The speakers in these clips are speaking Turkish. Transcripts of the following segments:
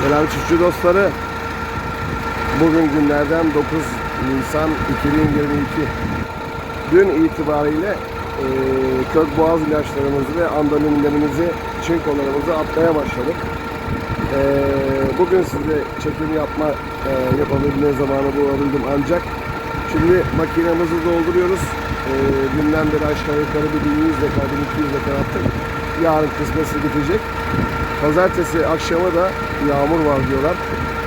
Selam çiftçi dostları. Bugün günlerden 9 Nisan 2022. Dün itibariyle e, kök boğaz ilaçlarımızı ve andaminlerimizi, çinkolarımızı atmaya başladık. E, bugün size çekim yapma e, yapabilme zamanı bulabildim ancak şimdi makinemizi dolduruyoruz. E, dünden beri aşağı yukarı bir 1100 dekar, 1200 dekar attık. Yarın kısmetse bitecek. Pazartesi akşama da yağmur var diyorlar.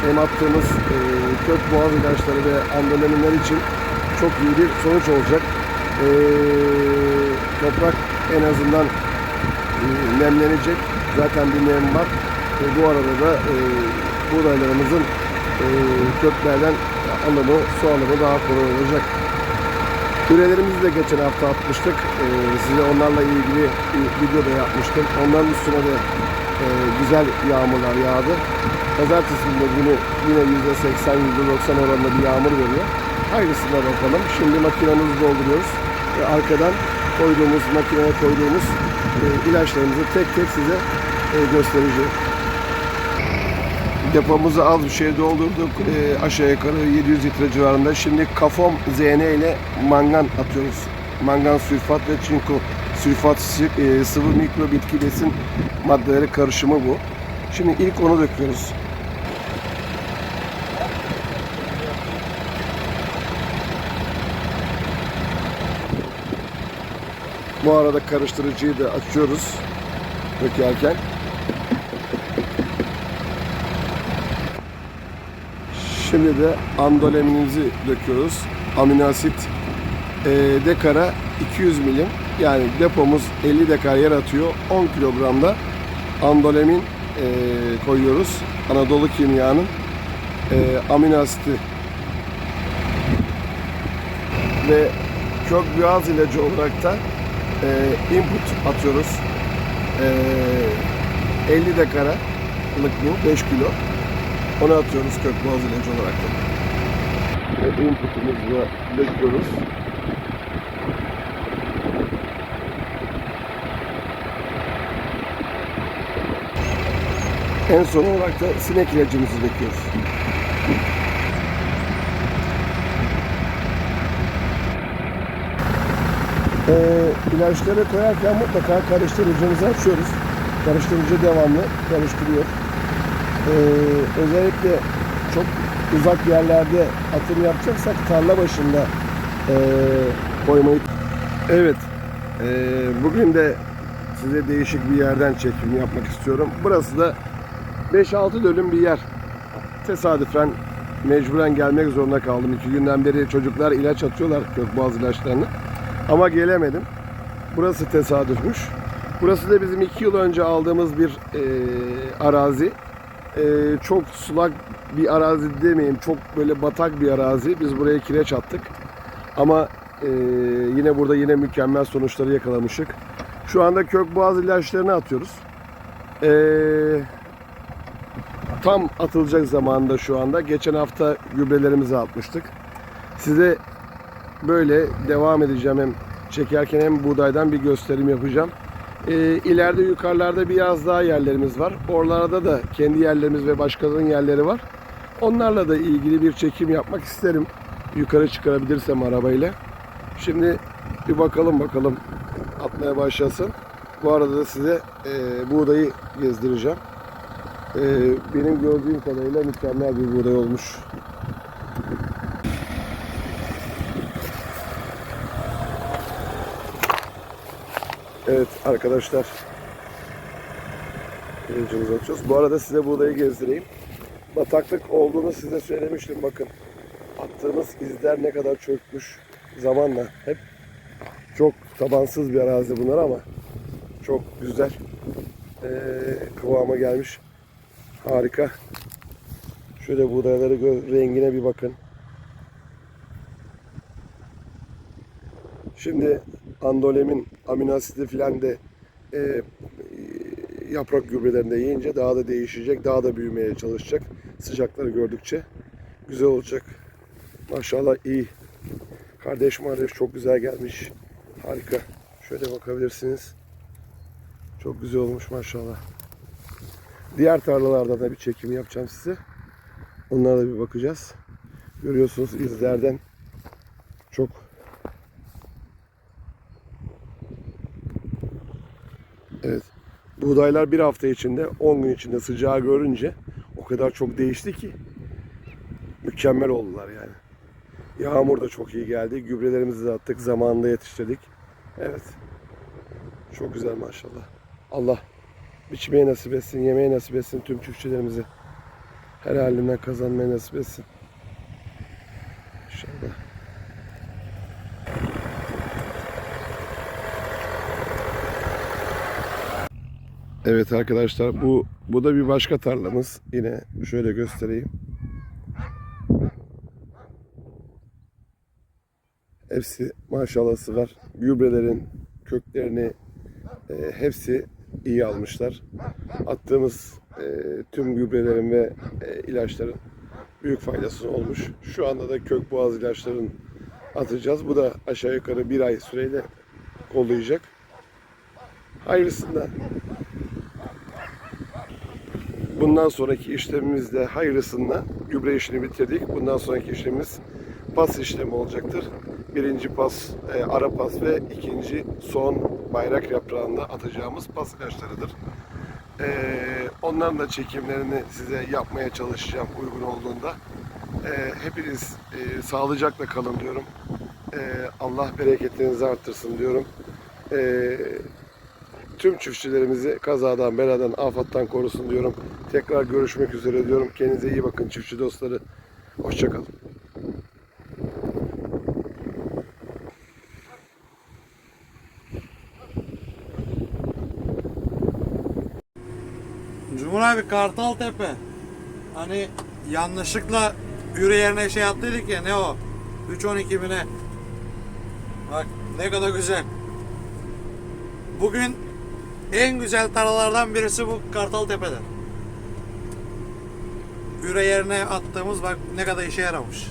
Hem attığımız e, kök boğaz ilaçları ve andolaminler için çok iyi bir sonuç olacak. E, toprak en azından e, nemlenecek. Zaten bir nem var. E, bu arada da e, buğdaylarımızın e, köklerden alımı, su alımı daha kolay olacak. Ürelerimizi de geçen hafta atmıştık. Ee, size onlarla ilgili video da yapmıştım. Onların üstüne de e, güzel yağmurlar yağdı. Pazartesi günü yine %80, %90 oranında bir yağmur veriyor. Hayırlısına bakalım. Şimdi makinemizi dolduruyoruz. Arkadan koyduğumuz, makineye koyduğumuz e, ilaçlarımızı tek tek size e, göstereceğim. Depomuzu az bir şey doldurduk. Ee, aşağı yukarı 700 litre civarında. Şimdi kafom ZN ile mangan atıyoruz. Mangan sülfat ve çinko sülfat e, sıvı mikro bitki besin maddeleri karışımı bu. Şimdi ilk onu döküyoruz. Bu arada karıştırıcıyı da açıyoruz dökerken. Şimdi de andoleminimizi döküyoruz. Amino asit e, dekara 200 milim. Yani depomuz 50 dekar yer atıyor. 10 kilogramda andolemin e, koyuyoruz. Anadolu kimyanın e, amino asiti ve kök boğaz ilacı olarak da e, input atıyoruz. E, 50 dekara bu 5 kilo. Onu atıyoruz kök boğaz ilacı olarak da. Ve inputumuzu döküyoruz. En son olarak da sinek ilacımızı döküyoruz. Ee, ilaçları koyarken mutlaka karıştırıcımızı açıyoruz. Karıştırıcı devamlı karıştırıyor. Ee, özellikle çok uzak yerlerde atım yapacaksak tarla başında ee, koymayı. Evet, ee, bugün de size değişik bir yerden çekim yapmak istiyorum. Burası da 5-6 dönüm bir yer. Tesadüfen mecburen gelmek zorunda kaldım. İki günden beri çocuklar ilaç atıyorlar kökboğaz ilaçlarını. Ama gelemedim. Burası tesadüfmüş. Burası da bizim iki yıl önce aldığımız bir ee, arazi. Ee, çok sulak bir arazi demeyeyim. Çok böyle batak bir arazi. Biz buraya kireç attık. Ama ee, yine burada yine mükemmel sonuçları yakalamışık. Şu anda kök boğaz ilaçlarını atıyoruz. Ee, tam atılacak zamanda şu anda. Geçen hafta gübrelerimizi atmıştık. Size böyle devam edeceğim hem çekerken hem buğdaydan bir gösterim yapacağım. Ee, ileride yukarılarda biraz daha yerlerimiz var. Oralarda da kendi yerlerimiz ve başkalarının yerleri var. Onlarla da ilgili bir çekim yapmak isterim. Yukarı çıkarabilirsem arabayla. Şimdi bir bakalım bakalım atmaya başlasın. Bu arada da size e, buğdayı gezdireceğim. E, benim gördüğüm kadarıyla mükemmel bir buğday olmuş. Evet arkadaşlar. Pirincimizi atıyoruz. Bu arada size buğdayı gezdireyim. Bataklık olduğunu size söylemiştim. Bakın attığımız izler ne kadar çökmüş zamanla. Hep çok tabansız bir arazi bunlar ama çok güzel ee, kıvama gelmiş. Harika. Şöyle buğdayları rengine bir bakın. Şimdi andolemin amino asidi filan de e, yaprak gübrelerinde yiyince daha da değişecek, daha da büyümeye çalışacak. Sıcakları gördükçe güzel olacak. Maşallah iyi. Kardeş kardeş çok güzel gelmiş. Harika. Şöyle bakabilirsiniz. Çok güzel olmuş maşallah. Diğer tarlalarda da bir çekim yapacağım size. Onlara da bir bakacağız. Görüyorsunuz izlerden çok Evet. Buğdaylar bir hafta içinde, 10 gün içinde sıcağı görünce o kadar çok değişti ki mükemmel oldular yani. Yağmur da çok iyi geldi. Gübrelerimizi de attık. Zamanında yetiştirdik. Evet. Çok güzel maşallah. Allah biçmeyi nasip etsin, yemeği nasip etsin tüm çiftçilerimize. Her halinden kazanmayı nasip etsin. İnşallah. Evet arkadaşlar bu bu da bir başka tarlamız. Yine şöyle göstereyim. Hepsi maşallahı var. Gübrelerin köklerini e, hepsi iyi almışlar. Attığımız e, tüm gübrelerin ve e, ilaçların büyük faydası olmuş. Şu anda da kök boğaz ilaçların atacağız. Bu da aşağı yukarı bir ay süreyle kollayacak. Hayırlısından. Bundan sonraki işlemimiz de hayırlısından gübre işini bitirdik. Bundan sonraki işlemimiz pas işlemi olacaktır. Birinci pas, e, ara pas ve ikinci son bayrak yaprağında atacağımız pas ilaçlarıdır. E, onların da çekimlerini size yapmaya çalışacağım uygun olduğunda. E, hepiniz e, sağlıcakla kalın diyorum. E, Allah bereketlerinizi arttırsın diyorum. E, tüm çiftçilerimizi kazadan, beladan, afattan korusun diyorum. Tekrar görüşmek üzere diyorum. Kendinize iyi bakın çiftçi dostları. Hoşçakalın. Cumhur abi Kartal Tepe. Hani yanlışlıkla yürü yerine şey attıydık ya ne o? 3.12 mi ne? Bak ne kadar güzel. Bugün en güzel taralardan birisi bu Kartal Tepe'de. Üre yerine attığımız bak ne kadar işe yaramış.